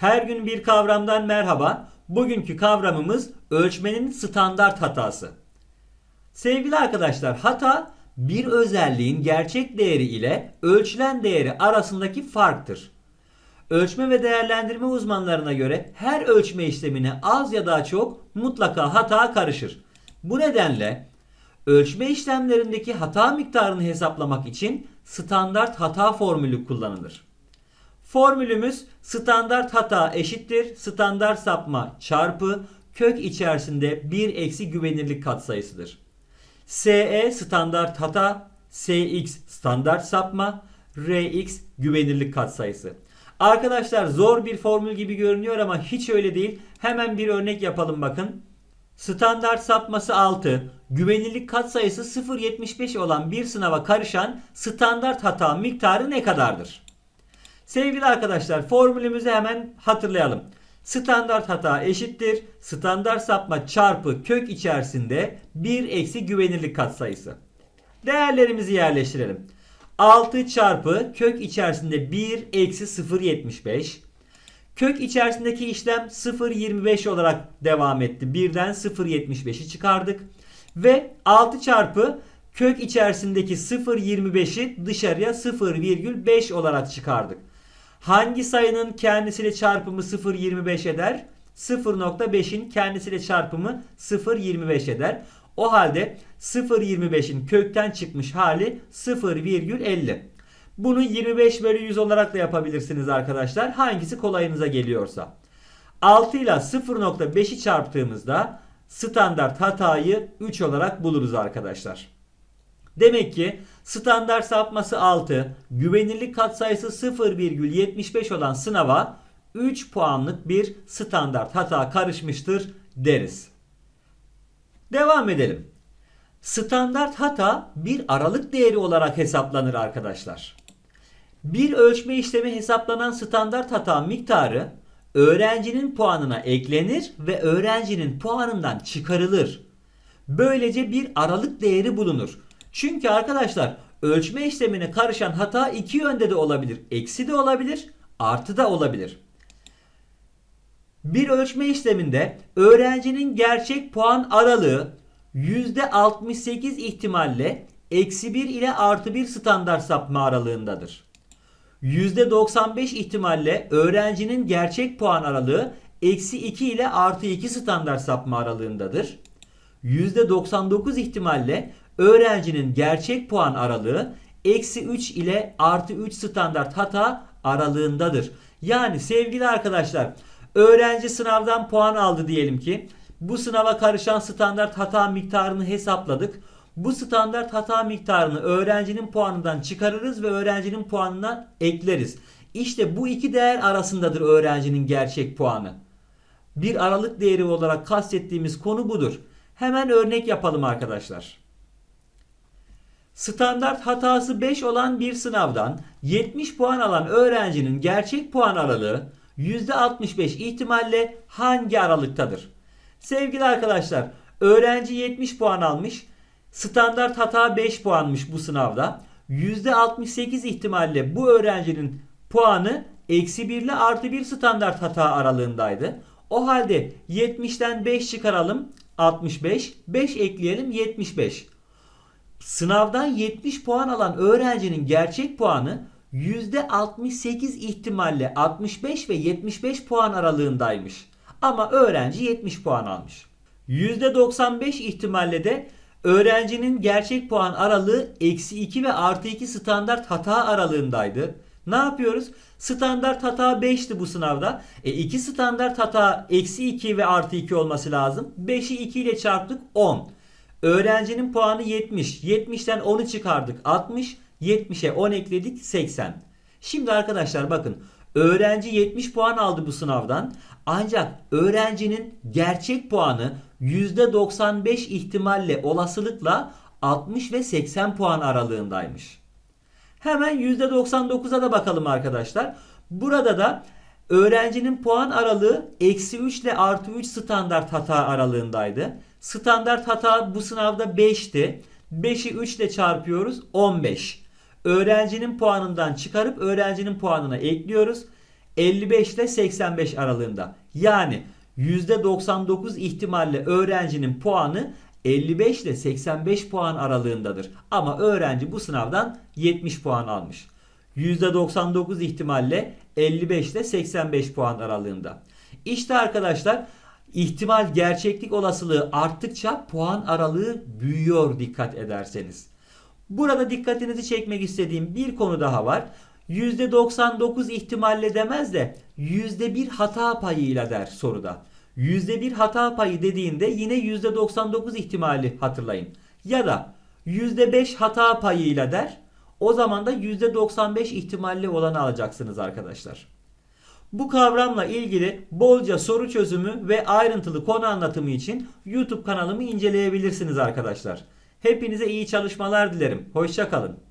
Her gün bir kavramdan merhaba. Bugünkü kavramımız ölçmenin standart hatası. Sevgili arkadaşlar, hata bir özelliğin gerçek değeri ile ölçülen değeri arasındaki farktır. Ölçme ve değerlendirme uzmanlarına göre her ölçme işlemine az ya da çok mutlaka hata karışır. Bu nedenle ölçme işlemlerindeki hata miktarını hesaplamak için standart hata formülü kullanılır. Formülümüz standart hata eşittir standart sapma çarpı kök içerisinde 1 eksi güvenirlik katsayısıdır. SE standart hata, SX standart sapma, RX güvenirlik katsayısı. Arkadaşlar zor bir formül gibi görünüyor ama hiç öyle değil. Hemen bir örnek yapalım bakın. Standart sapması 6, güvenirlik katsayısı 0.75 olan bir sınava karışan standart hata miktarı ne kadardır? Sevgili arkadaşlar formülümüzü hemen hatırlayalım. Standart hata eşittir. Standart sapma çarpı kök içerisinde 1 eksi güvenirlik katsayısı. Değerlerimizi yerleştirelim. 6 çarpı kök içerisinde 1 eksi 0.75. Kök içerisindeki işlem 0.25 olarak devam etti. Birden 0.75'i çıkardık. Ve 6 çarpı kök içerisindeki 0.25'i dışarıya 0,5 olarak çıkardık. Hangi sayının kendisiyle çarpımı 0,25 eder? 0.5'in kendisiyle çarpımı 0,25 eder. O halde 0,25'in kökten çıkmış hali 0,50. Bunu 25 bölü 100 olarak da yapabilirsiniz arkadaşlar. Hangisi kolayınıza geliyorsa. 6 ile 0.5'i çarptığımızda standart hatayı 3 olarak buluruz arkadaşlar. Demek ki standart sapması 6, güvenirlik katsayısı 0,75 olan sınava 3 puanlık bir standart hata karışmıştır deriz. Devam edelim. Standart hata bir aralık değeri olarak hesaplanır arkadaşlar. Bir ölçme işlemi hesaplanan standart hata miktarı öğrencinin puanına eklenir ve öğrencinin puanından çıkarılır. Böylece bir aralık değeri bulunur. Çünkü arkadaşlar ölçme işlemine karışan hata iki yönde de olabilir. Eksi de olabilir, artı da olabilir. Bir ölçme işleminde öğrencinin gerçek puan aralığı %68 ihtimalle eksi 1 ile artı 1 standart sapma aralığındadır. %95 ihtimalle öğrencinin gerçek puan aralığı eksi 2 ile artı 2 standart sapma aralığındadır. %99 ihtimalle öğrencinin gerçek puan aralığı eksi 3 ile artı 3 standart hata aralığındadır. Yani sevgili arkadaşlar öğrenci sınavdan puan aldı diyelim ki. Bu sınava karışan standart hata miktarını hesapladık. Bu standart hata miktarını öğrencinin puanından çıkarırız ve öğrencinin puanına ekleriz. İşte bu iki değer arasındadır öğrencinin gerçek puanı. Bir aralık değeri olarak kastettiğimiz konu budur. Hemen örnek yapalım arkadaşlar. Standart hatası 5 olan bir sınavdan 70 puan alan öğrencinin gerçek puan aralığı %65 ihtimalle hangi aralıktadır? Sevgili arkadaşlar, öğrenci 70 puan almış. Standart hata 5 puanmış bu sınavda. %68 ihtimalle bu öğrencinin puanı eksi 1 ile artı 1 standart hata aralığındaydı. O halde 70'ten 5 çıkaralım 65, 5 ekleyelim 75. Sınavdan 70 puan alan öğrencinin gerçek puanı %68 ihtimalle 65 ve 75 puan aralığındaymış. Ama öğrenci 70 puan almış. %95 ihtimalle de öğrencinin gerçek puan aralığı eksi 2 ve artı 2 standart hata aralığındaydı. Ne yapıyoruz? Standart hata 5'ti bu sınavda. E 2 standart hata eksi 2 ve artı 2 olması lazım. 5'i 2 ile çarptık 10. Öğrencinin puanı 70. 70'ten 10'u çıkardık 60. 70'e 10 ekledik 80. Şimdi arkadaşlar bakın öğrenci 70 puan aldı bu sınavdan. Ancak öğrencinin gerçek puanı %95 ihtimalle olasılıkla 60 ve 80 puan aralığındaymış. Hemen %99'a da bakalım arkadaşlar. Burada da öğrencinin puan aralığı eksi 3 ile artı 3 standart hata aralığındaydı. Standart hata bu sınavda 5'ti. 5'i 3 ile çarpıyoruz 15. Öğrencinin puanından çıkarıp öğrencinin puanına ekliyoruz. 55 ile 85 aralığında. Yani %99 ihtimalle öğrencinin puanı 55 ile 85 puan aralığındadır. Ama öğrenci bu sınavdan 70 puan almış. %99 ihtimalle 55 ile 85 puan aralığında. İşte arkadaşlar ihtimal gerçeklik olasılığı arttıkça puan aralığı büyüyor dikkat ederseniz. Burada dikkatinizi çekmek istediğim bir konu daha var. %99 ihtimalle demez de %1 hata payıyla der soruda. %1 hata payı dediğinde yine %99 ihtimali hatırlayın. Ya da %5 hata payıyla der. O zaman da %95 ihtimalli olanı alacaksınız arkadaşlar. Bu kavramla ilgili bolca soru çözümü ve ayrıntılı konu anlatımı için YouTube kanalımı inceleyebilirsiniz arkadaşlar. Hepinize iyi çalışmalar dilerim. Hoşçakalın.